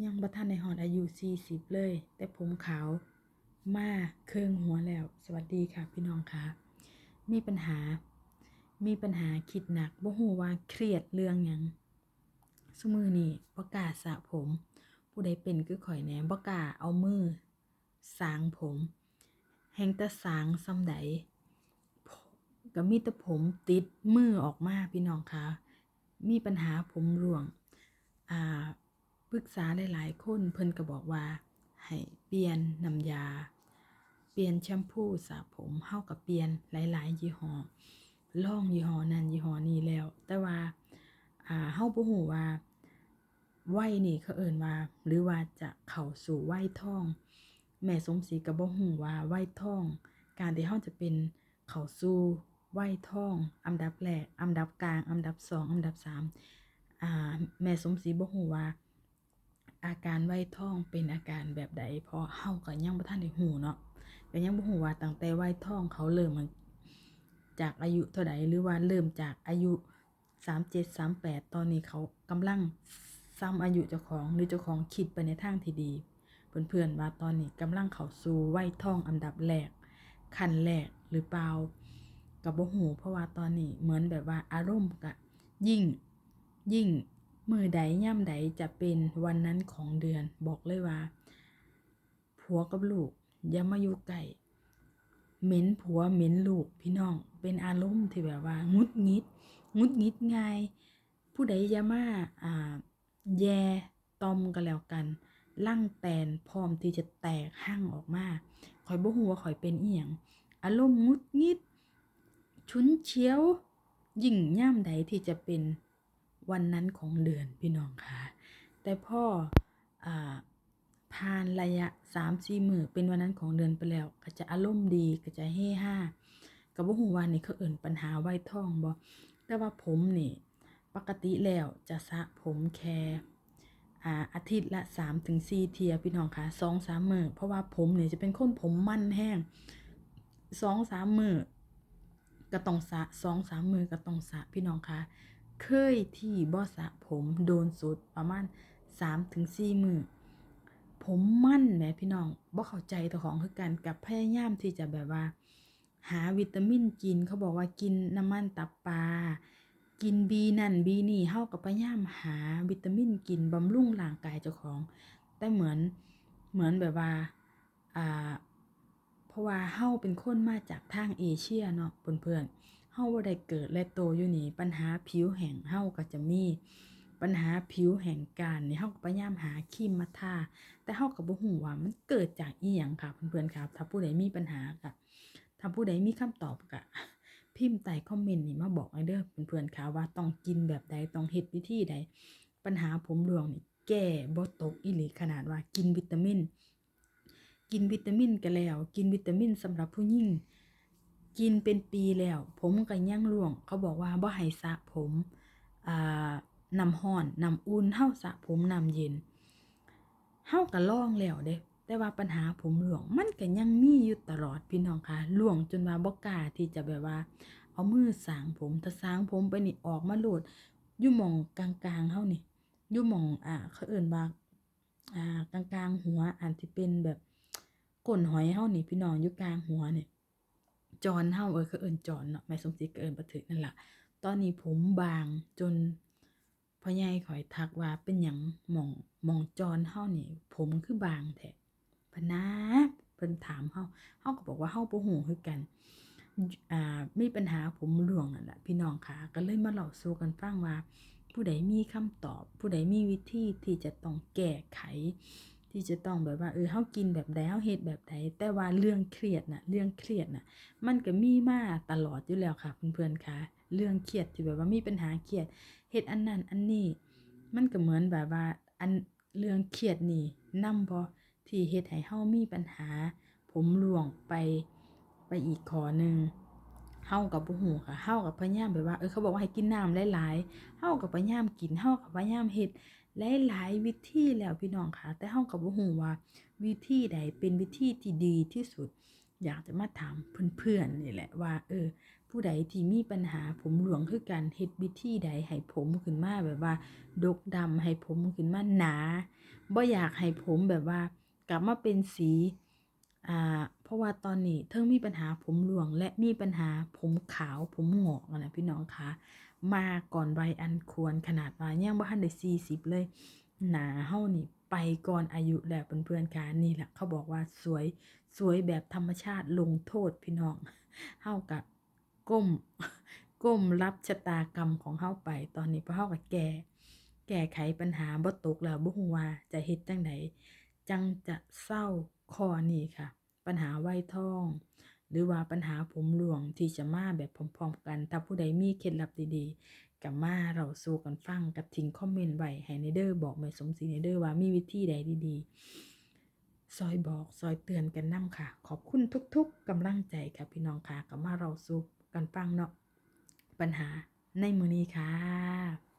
ยังบ่ทันได้ฮอดอายุ40เลย แต่ผมขาวมาเครื่องหัวแล้ว สวัสดีค่ะพี่น้องค่ะมีปัญหา มีปัญหาคิดหนักบ่ฮู้ว่าเครียดเรื่องยังซุมื้อนี้บ่กล้าสระผม ผู้ใดเป็นคือข่อยแหน่บ่กล้าเอามือสางผมแฮงแต่สางซ้ำใดก็มีแต่ผมติดมือออกมาพี่น้องคะมีปัญหาผมร่วง อ่า ปรึกษาหลายๆคนเพิ่นก็บอกว่าให้เปลี่ยนน้ำยา เปลี่ยนแชมพูสระผมเฮาก็เปลี่ยนหลาย ๆ ยี่ห้อลองยี่ห้อนั้นยี่ห้อนี้แล้ว แต่ว่าอ่าเฮาบ่ฮู้ว่าวัยนี่เขาเอิ้นว่า หรือว่าจะเข้าสู่วัยทอง แม่สมศรีก็บ่ฮู้ว่าวัยทอง การที่เฮาจะเป็นเข้าสู่วัยทอง อันดับแรก อันดับกลาง อันดับสองอันดับสามอ่าแม่สมศรีบ่ฮู้ว่า อาการวัยทองเป็นอาการแบบใดเพราะเฮาก็ยังบ่ทันได้หูเนาะก็ยังบ่ฮู้ว่าตั้งแต่วัยทองเขาเริ่มมาจากอายุเท่าใดหรือว่าเริ่มจากอายุ37 38ตอนนี้เขากำลังซ้ำอายุเจ้าของหรือเจ้าของคิดไปในทางที่ดีเพื่อนๆว่าตอนนี้กำลังเข้าสู่วัยทองอันดับแรกขั้นแรกหรือเปล่าก็บ่ฮู้เพราะว่าตอนนี้เหมือนแบบว่าอารมณ์ก็ยิ่งยิ่ง มือใดย่ำใดจะเป็นวันนั้นของเดือน บอกเลยว่า ผัวกับลูกอย่ามาอยู่ใกล้เหม็นผัวเหม็นลูกพี่น้อง เป็นอารมณ์ที่แบบว่างุดงิดงุดงิดง่ายผู้ใดอย่ามาอ่าแย่ตอมกันแล้วกันลั่งแตนพร้อมที่จะแตกหั่งออกมาข่อยบ่ฮู้ว่าข่อยเป็นเอียงอารมณ์งุดงิด ชุนเฉียวยิ่งย่ำใดที่จะเป็น วันนั้นของเดือนพี่น้องค่ะ แต่พ่ออ่าผ่านระยะสามสี่มือเป็นวันนั้นของเดือนไปแล้ว ก็จะอารมณ์ดีก็จะเฮฮาก็บ่ฮู้ว่านนี่เขาเอิ้นปัญหาไว้ท้องบ่แต่ว่าผมนี่ปกติแล้วจะสระผมแค่อาอาทิตย์ละ3ถึง4เทียพี่น้องค่ะ2-3มื้อเพราะว่าผมนี่จะเป็นคนผมมันแห้ง2-3มื้อก็ต้องสระ2-3มื้อก็ต้องสระพี่น้องค่ะ เคยที่บ่สระผมโดนสุดประมาณ3ถึง4มือผมมั่นแหมพี่น้องบ่เข้าใจตัวของคือกันกับพยายามที่จะแบบว่า หาวิตามินกินเขาบอกว่ากินน้ำมันตับปลากินบีนั่นบีนี่เฮาก็พยายามหาวิตามินกินบำรุงร่างกายเจ้าของ แต่เหมือนเหมือนแบบว่าอ่าเพราะว่าเฮาเป็นคนมาจากทางเอเชียเนาะเพื่อนๆ เฮาบ่ได้เกิดและโตอยู่นี่ ปัญหาผิวแห้งเฮาก็จะมี ปัญหาผิวแห้งกรานนี่เฮาก็พยายามหาครีมมาทาแต่เฮาก็บ่ฮู้ว่ามันเกิดจากอีหยังค่ะเพื่อนๆครับถ้าผู้ใดมีปัญหาก็ถ้าผู้ใดมีคำตอบก็พิมพ์ใต้คอมเมนต์นี่มาบอกให้เด้อเพื่อนๆค่ะว่าต้องกินแบบใดต้องเฮ็ดวิธีใด ปัญหาผมร่วงนี่แก้บ่ตกอีหลีขนาดว่ากินวิตามิน กินวิตามินก็แล้ว กินวิตามินสำหรับผู้หญิง กินเป็นปีแล้ว ผมก็ยังร่วง เขาบอกว่าบ่ให้สระผมอ่าน้ำร้อนน้ำอุ่นเฮาสระผมน้ำเย็นเฮาก็ลองแล้วเด้แต่ว่าปัญหาผมร่วงมันก็ยังมีอยู่ตลอดพี่น้องคะร่วงจนว่าบ่กล้าที่จะแบบว่า เอามือสางผมถ้าสางผมไปนี่ออกมาโลดอยู่มองกลางๆเฮานี่อยู่มองอ่าเขาเอิ้นว่าอ่ากลางๆหัวอันที่เป็นแบบก้นหอยเฮานี่พี่น้องอยู่กลางหัวนี่ จอนเฮาเออเขาเอิ้นจอนเนาะแม่สมศรีก็เอิ้นบ่ถึกนั่นแหละตอนนี้ผมบางจนพ่อใหญ่ข่อยทักว่าเป็นหยังหม่องหม่องจอนเฮานี่ ผมคือบางแท้พนะเพิ่นถามเฮาเฮาก็บอกว่าเฮาบ่ฮู้คือกันอ่ามีปัญหาผมร่วงนั่นแหละพี่น้องค่ะก็เลยมาเล่าสู่กันฟังว่า ผู้ใดมีคำตอบ ผู้ใดมีวิธีที่จะต้องแก้ไข ที่จะต้องแบบว่าเออเฮากินแบบใดเฮาเฮ็ดแบบใดแต่ว่าเรื่องเครียดน่ะเรื่องเครียดน่ะมันก็มีมาตลอดอยู่แล้วค่ะเพื่อนๆค่ะเรื่องเครียดที่แบบว่ามีปัญหาเครียดเฮ็ดอันนั้นอันนี้ มันก็เหมือนแบบว่าอันเรื่องเครียดนี่นำบ่ที่เฮ็ดให้เฮามีปัญหา ผมร่วงไปไปอีกขอหนึงเฮากับบ่ฮู้ค่ะเฮากับพยายามแบบว่าเออเขาบอกว่าให้กินน้ำหลายๆเฮากับพยายามกินเฮากับพยายามเฮ็ด หลายๆวิธีแล้วพี่น้องค่ะ แต่เฮากับบ่ฮู้ว่า วิธีใดเป็นวิธีที่ดีที่สุด อยากจะมาถามเพื่อนๆนี่แหละว่า เออ ผู้ใดที่มีปัญหาผมหลวงคือการเฮ็ดวิธีใดให้ผมขึ้นมาแบบว่า ดกดำให้ผมขึ้นมาหนาบ่อยากให้ผมแบบว่า กลับมาเป็นสีอ่าเพราะว่าตอนนี้เทิงมีปัญหาผมหลวงและมีปัญหาผมขาวผมหงอกนะพี่น้องคะ มาก่อนวัยอันควรขนาดว่ายังบ่ทันได้40เลย หนาเฮานี่ไปก่อนอายุแล้วเพื่อนๆค่ะนี่แหละเขาบอกว่าสวยสวยแบบธรรมชาติลงโทษพี่น้องเฮากับก้มก้มรับชะตากรรมของเฮาไปตอนนี้พอเฮากับแก่แก้ไขปัญหาบ่ตกแล้วบ่ฮู้ว่าจะเฮ็ดจังไดจังจะเศร้าข้อนี้ค่ะ ปัญหาไวทอง หรือว่าปัญหาผมหลวงที่จะมาแบบพร้อมๆกัน ถ้าผู้ใดมีเคล็ดลับดีๆกับมาเราสู่กันฟังกับทิ้งคอมเมนต์ไว้ให้ในเด้อบอกแม่สมศรีในเด้อว่ามีวิธีใดดีๆ ซอยบอกซอยเตือนกันนำค่ะ ขอบคุณทุกๆกำลังใจค่ะพี่น้องค่ะกับมาเราสู่กันฟังเนาะปัญหาในมือนี้ค่ะ